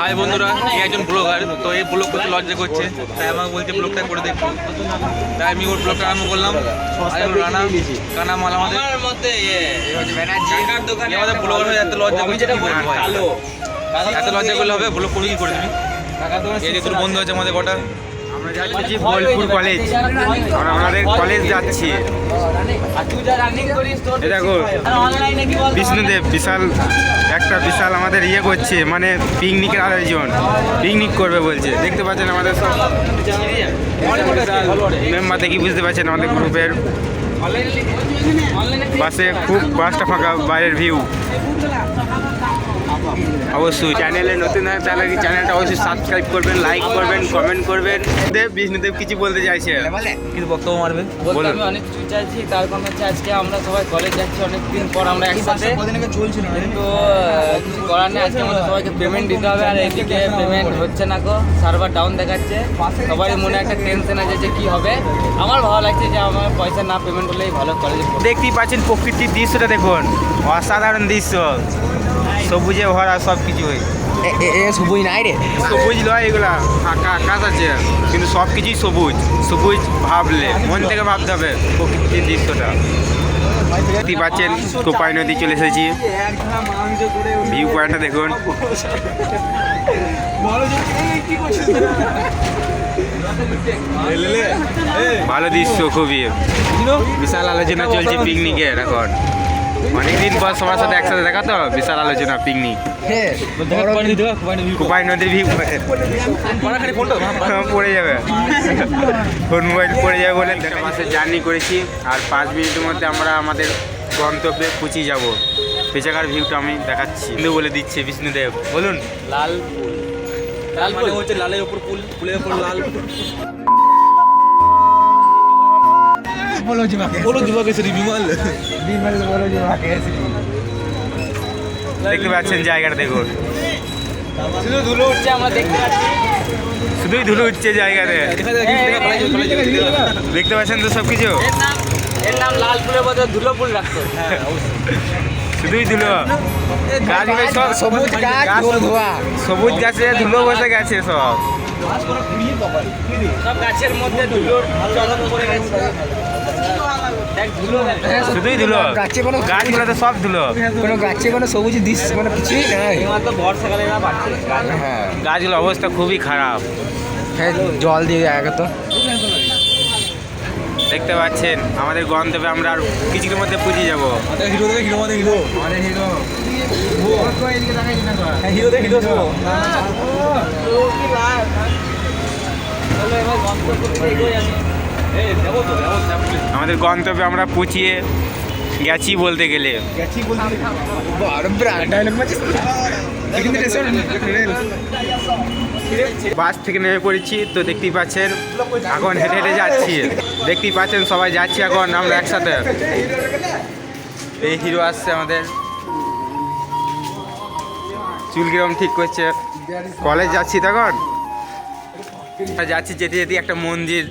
High বন্ধুরা এই একজন ব্লগার তো এই ব্লগ করতে লজ্জা করছে। তাই আমাকে বলছে ব্লগটা করে দেখব তাই আমি ওর ব্লগটা আরম্ভ করলাম। আর হলো রানা কানা মাল আমাদের। আমাদের ব্লগার হয়ে এত লজ্জা করছে কি বলব? এত লজ্জা করলে হবে ব্লগ করে কি করে তুমি? এই যে তোর বন্ধু আছে আমাদের কটা। আমরা যাচ্ছি বোলপুর কলেজ। আমরা আমাদের কলেজ যাচ্ছি। দেখো, বিষ্ণুদেব বিশাল, একটা বিশাল আমাদের ইয়ে করছে মানে পিকনিকের আয়োজন। পিকনিক করবে বলছে। দেখতে পাচ্ছেন আমাদের সব মেম্বার দেখি, বুঝতে পারছেন আমাদের গ্রুপের বাসে খুব বাসটা ফাঁকা, বাইরের ভিউ অবশ্যই। চ্যানেলে নতুন হয় তাহলে চ্যানেলটা অবশ্যই সাবস্ক্রাইব করবেন লাইক করবেন কমেন্ট করবেন। দেব বিষ্ণুদেব কিছু বলতে চাইছে। কিছু বক্তব্য মারবে? বলতে আমি অনেক কিছু চাইছি তার কারণ হচ্ছে আজকে আমরা সবাই কলেজ যাচ্ছি অনেক দিন পর আমরা একসাথে। কিন্তু আহ, কিছু করার নেই আজকে আমাদের সবাইকে পেমেন্ট দিতে হবে আর এদিকে পেমেন্ট হচ্ছে না গো সার্ভার ডাউন দেখাচ্ছে। সবারই মনে একটা টেনশন আছে যে কি হবে। আমার ভালো লাগছে যে আমার পয়সা না পেমেন্ট হলেই ভালো কলেজে দেখতেই পাচ্ছেন প্রকৃতির দৃশ্যটা দেখুন অসাধারণ দৃশ্য। সবুজে ভরা সব কিছুই সবুজ নাই রে। সবুজ নয় এগুলা ফাঁকা আকাশ আছে। কিন্তু সব কিছুই সবুজ। সবুজ ভাবলে মন থেকে ভাবতে হবে প্রকৃতির দৃশ্যটা। দেখতেই পাচ্ছেন কোপাই নদী চলে এসেছি। ভিউ পয়েন্টটা দেখুন। ভালো দৃশ্য খুবই। বিশাল আলোচনা চলছে পিকনিকের এখন। অনেকদিন পর সবার সাথে একসাথে দেখা তো বিশাল আলোচনা পিকনিক কোপাই নদীর ভিউ পড়ে যাবে। ফোন মোবাইল পড়ে যাবে বলে একটা মাসে জার্নি করেছি আর পাঁচ মিনিটের মধ্যে আমরা আমাদের গন্তব্যে পৌঁছে যাব। পেঁচাকার ভিউটা আমি দেখাচ্ছি। কিন্তু বলে দিচ্ছে বিষ্ণুদেব। বলুন। লাল লাল মানে হচ্ছে লালের উপর পুল পুলের উপর লাল। বলো যুবক এসে বিমল দেখতে পাচ্ছেন জায়গাটা দেখুন। শুধু ধুলো উঠছে আমরা দেখতে পাচ্ছি। শুধুই ধুলো উঠছে জায়গাতে। দেখতে পাচ্ছেন? তো সব কিছু এর নাম এর নাম লাল ফুলের বদলে ধুলো ফুল রাখতো। শুধুই ধুলো। গাছগুলো সব সবুজ গাছ সবুজ গাছে ধুলো বসে গেছে সব। সব গাছের মধ্যে ধুলোর চলন পড়ে গেছে। শুধুই ধুলো। গাছে কোনো গাছগুলোতে সব ধুলো। কোনো গাছে কোনো সবুজ দৃশ্য কোনো কিছুই নাই। বর্ষাকালে হ্যাঁ। গাছগুলোর অবস্থা খুবই খারাপ। হ্যাঁ জল দিয়ে আগে তো দেখতে পাচ্ছেন আমাদের গন্তব্যে আমরা আর কিছুক্ষণের মধ্যে পুজে যাব হিরো দেখে হিরো আমাদের হিরো। আমাদের হিরো। হিরো দেখে হিরো চলো এবার গন্তব্য আমাদের গন্তব্যে আমরা পুচিয়ে গেছি বলতে গেলে। বাস থেকে নেমে পড়েছি তো দেখতেই পাচ্ছেন এখন হেঁটে হেঁটে যাচ্ছি। দেখতেই পাচ্ছেন সবাই যাচ্ছি এখন আমরা একসাথে। এই হিরো আসছে আমাদের। চুল কিরম ঠিক করছে? কলেজ যাচ্ছি তখন যাচ্ছি যেতে যেতে একটা মন্দির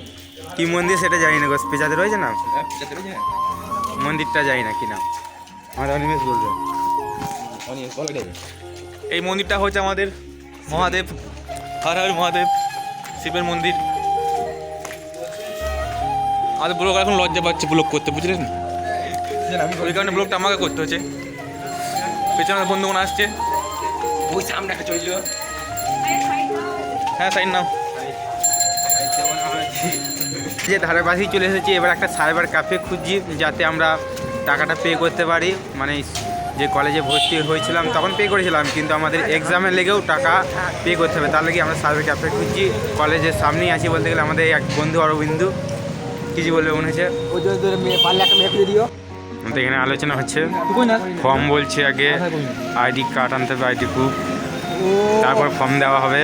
কি মন্দির সেটা জানি না গো পেঁচাতে রয়েছে না? মন্দিরটা জানি না কি নাম। আমাদের অনিমেষ বলবে। এই মন্দিরটা হচ্ছে আমাদের মহাদেব হর হর মহাদেব শিবের মন্দির। আমাদের ব্লগ এখন লজ্জা পাচ্ছে ব্লগ করতে বুঝলেন? ওই কারণে ব্লগটা আমাকে করতে হচ্ছে। পেছনে আমাদের বন্ধুগণ আসছে। ওই সামনে একটা চলছিল হ্যাঁ সাইন নাও। যে ধারে পাশেই চলে এসেছি এবার একটা সাইবার ক্যাফে খুঁজছি যাতে আমরা টাকাটা পে করতে পারি। মানে যে কলেজে ভর্তি হয়েছিলাম তখন পে করেছিলাম কিন্তু আমাদের এক্সামে লেগেও টাকা পে করতে হবে। তার লাগে আমরা সাইবার ক্যাফে খুঁজছি। কলেজের সামনেই আছি বলতে গেলে আমাদের এক বন্ধু অরবিন্দু। কিছু বলবে মনে হচ্ছে? আমাদের এখানে আলোচনা হচ্ছে। ফর্ম বলছে আগে। আইডি কার্ড আনতে হবে আইডি প্রুফ তারপর ফর্ম দেওয়া হবে।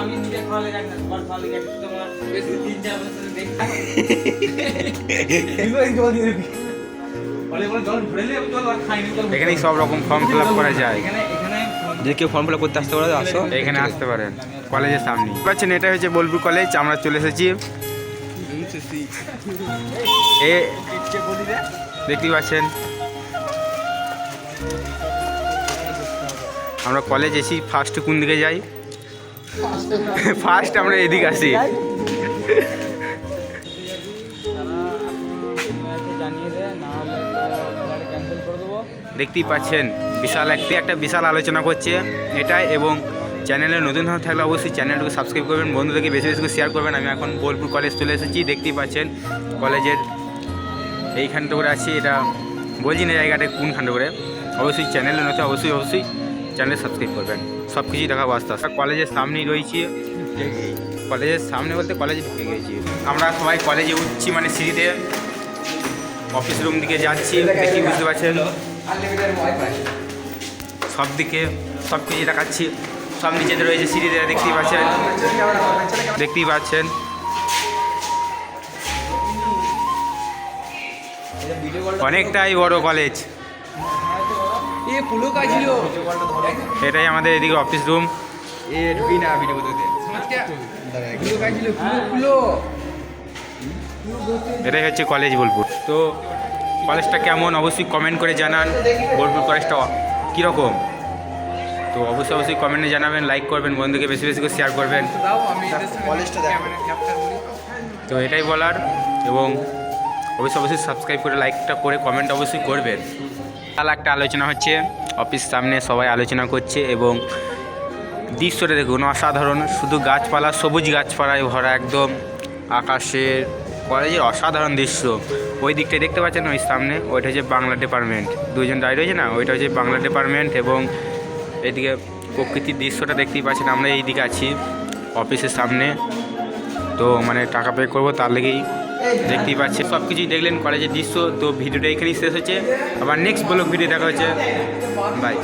আমি নিজে খাওয়ালে যাক না তোমার খাওয়ালে যাক তোমার বেশি তিন চার বছর দেখতে এখানেই সব রকম ফর্ম ফিল আপ করা যায়। এখানে এখানে যে কেউ ফর্ম ফিল আপ করতে আসতে পারে আসো। এখানে আসতে পারেন কলেজের সামনে পাচ্ছেন এটা হচ্ছে বোলপুর কলেজ আমরা চলে এসেছি। এ দেখতেই পাচ্ছেন। আমরা কলেজ এসি ফার্স্ট কোন দিকে যাই? ফার্স্ট আমরা এদিকে আসি। দেখতেই পাচ্ছেন, বিশাল একটি একটা বিশাল আলোচনা করছে এটাই এবং চ্যানেলে নতুন হয়ে থাকলে অবশ্যই চ্যানেলটাকে সাবস্ক্রাইব করবেন, বন্ধুদেরকে বেশি বেশি করে শেয়ার করবেন। আমি এখন বোলপুর কলেজ চলে এসেছি, দেখতেই পাচ্ছেন কলেজের এইখানটা করে আছি, এটা বলছি না জায়গাটা কোনখানটা করে। অবশ্যই চ্যানেলে নতুন, অবশ্যই অবশ্যই চ্যানেল সাবস্ক্রাইব করবেন। সব কিছুই দেখাবো আস্তে আস্তে। কলেজের সামনেই রয়েছি। কলেজের সামনে বলতে কলেজে ঢুকে গেছি। আমরা সবাই কলেজে উঠছি মানে সিঁড়িতে। অফিস রুম দিকে যাচ্ছি, দেখি বুঝতে পারছেন? সব দিকে সব কিছু দেখাচ্ছি। সব নিচেতে রয়েছে সিঁড়িতে দেখতেই পাচ্ছেন? দেখতেই পাচ্ছেন? অনেকটাই বড় কলেজ। এটাই আমাদের এদিকে অফিস রুম এ বিনা ভিডিও এটাই হচ্ছে কলেজ বোলপুর। তো কলেজটা কেমন? অবশ্যই কমেন্ট করে জানান। বোলপুর কলেজটা কীরকম? তো অবশ্যই অবশ্যই কমেন্টে জানাবেন লাইক করবেন বন্ধুকে বেশি বেশি করে শেয়ার করবেন। তো এটাই বলার। এবং অবশ্যই অবশ্যই সাবস্ক্রাইব করে লাইকটা করে কমেন্ট অবশ্যই করবেন। তাহলে একটা আলোচনা হচ্ছে। অফিস সামনে সবাই আলোচনা করছে এবং দৃশ্যটা দেখুন, অসাধারণ। শুধু গাছপালা, সবুজ গাছপালায় ভরা একদম আকাশের কলেজের অসাধারণ দৃশ্য। ওই দিকটায় দেখতে পাচ্ছেন ওই সামনে, ওইটা হচ্ছে বাংলা ডিপার্টমেন্ট দুজন দাঁড়িয়ে রয়েছে না, ওইটা হচ্ছে বাংলা ডিপার্টমেন্ট এবং এদিকে প্রকৃতির দৃশ্যটা দেখতেই পাচ্ছেন, আমরা এই দিকে আছি অফিসের সামনে। তো মানে টাকা পে করব, তার লেগেই দেখতেই পাচ্ছি সব কিছুই দেখলেন কলেজের দৃশ্য। তো ভিডিওটা এখানেই শেষ হচ্ছে। আবার নেক্সট ব্লগ ভিডিও দেখা হচ্ছে। বাই